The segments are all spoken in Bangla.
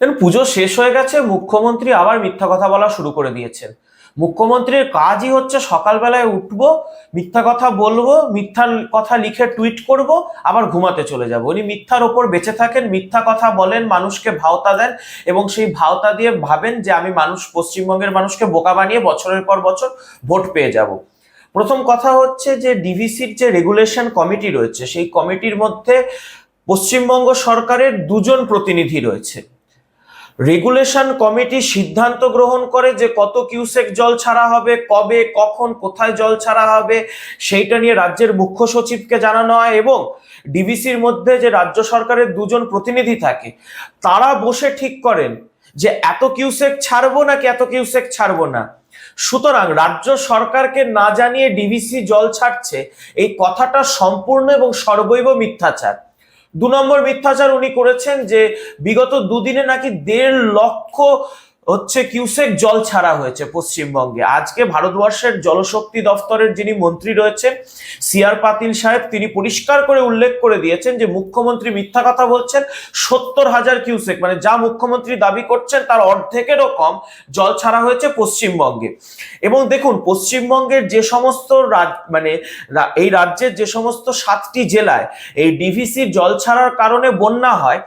দেন পুজো শেষ হয়ে গেছে, মুখ্যমন্ত্রী আবার মিথ্যা কথা বলা শুরু করে দিয়েছেন। মুখ্যমন্ত্রীর কাজই হচ্ছে সকালবেলায় উঠব, মিথ্যা কথা বলব মিথ্যা কথা লিখে টুইট করব, আবার ঘুমাতে চলে যাব। উনি মিথ্যার ওপর বেঁচে থাকেন, মিথ্যা কথা বলেন, মানুষকে ভাওতা দেন এবং সেই ভাওতা দিয়ে ভাবেন যে আমি মানুষ, পশ্চিমবঙ্গের মানুষকে বোকা বানিয়ে বছরের পর বছর ভোট পেয়ে যাব। প্রথম কথা হচ্ছে যে ডিভিসির যে রেগুলেশন কমিটি রয়েছে, সেই কমিটির মধ্যে পশ্চিমবঙ্গ সরকারের দুজন প্রতিনিধি রয়েছে। রেগুলেশন কমিটি সিদ্ধান্ত গ্রহণ করে যে কত কিউসেক জল ছাড়া হবে, কবে, কখন, কোথায় জল ছাড়া হবে, সেইটা নিয়ে রাজ্যের মুখ্য সচিবকে জানানো হয় এবং ডিবিসির মধ্যে যে রাজ্য সরকারের দুজন প্রতিনিধি থাকে, তারা বসে ঠিক করেন যে এত কিউসেক ছাড়বো নাকি এত কিউসেক ছাড়বো না। সুতরাং রাজ্য সরকারকে না জানিয়ে ডিভিসি জল ছাড়ছে, এই কথাটা সম্পূর্ণ এবং সর্বৈব মিথ্যাচার। দু নম্বর মিথ্যাচার উনি করেছেন যে বিগত দুদিনে নাকি দেড় লক্ষ হচ্ছে কিউসেক জল ছাড়া হয়েছে পশ্চিমবঙ্গে। আজকে ভারতবর্ষের জলশক্তি দফতরের যিনি মন্ত্রী রয়েছেন সিআর পাতিল সাহেব, তিনি পরিষ্কার করে উল্লেখ করে দিয়েছেন যে মুখ্যমন্ত্রী মিথ্যা কথা বলছেন, সত্তর হাজার কিউসেক মানে যা মুখ্যমন্ত্রী দাবি করছেন তার অর্ধেকেরও কম জল ছাড়া হয়েছে পশ্চিমবঙ্গে। এবং দেখুন, পশ্চিমবঙ্গের যে সমস্ত রাজ- মানে এই রাজ্যের যে সমস্ত সাতটি জেলায় এই ডিভিসির জল ছাড়ার কারণে বন্যা হয়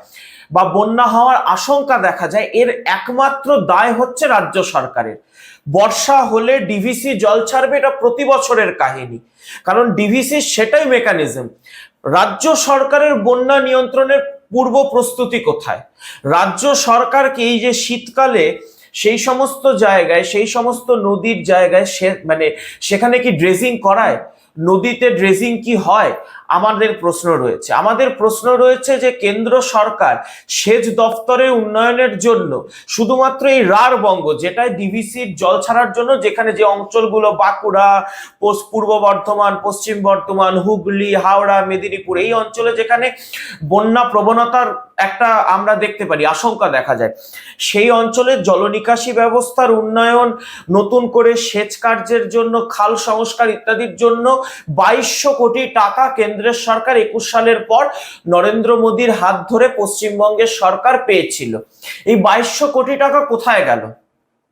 বা বন্যা হওয়ার আশঙ্কা দেখা যায়, এর একমাত্র দায় হচ্ছে রাজ্য সরকারের। বর্ষা হলে ডিভিসি জল ছাড়বে এটা প্রতি বছরের কাহিনী। কারণ ডিভিসি সেটাই মেকানিজম রাজ্য সরকারের বন্যা নিয়ন্ত্রণের পূর্ব প্রস্তুতি কোথায়? রাজ্য সরকারকে এই যে শীতকালে সেই সমস্ত জায়গায়, সেই সমস্ত নদীর জায়গায় সে মানে সেখানে কি ড্রেজিং করায়? নদীতে ড্রেজিং কি হয়? আমাদের প্রশ্ন রয়েছে। আমাদের প্রশ্ন রয়েছে যে কেন্দ্র সরকার সেচ দপ্তরের উন্নয়নের জন্য শুধুমাত্র এই রার বঙ্গ যেটায় ডিভিসির জল ছাড়ার জন্য যেখানে যে অঞ্চলগুলো, বাঁকুড়া পূর্ব বর্ধমান, পশ্চিম বর্ধমান, হুগলি, হাওড়া, মেদিনীপুর, এই অঞ্চলে যেখানে বন্যা প্রবণতার একটা আমরা দেখতে পারি, আশঙ্কা দেখা যায়। সেই অঞ্চলের জলনিকাশি ব্যবস্থার উন্নয়ন, নতুন করে সেচ কার্যের জন্য, খাল সংস্কার ইত্যাদির জন্য বাইশশো কোটি টাকা কেন্দ্রের সরকার একুশ সালের পর নরেন্দ্র মোদীর হাত ধরে পশ্চিমবঙ্গের সরকার পেয়েছিল। এই বাইশশো কোটি টাকা কোথায় গেল?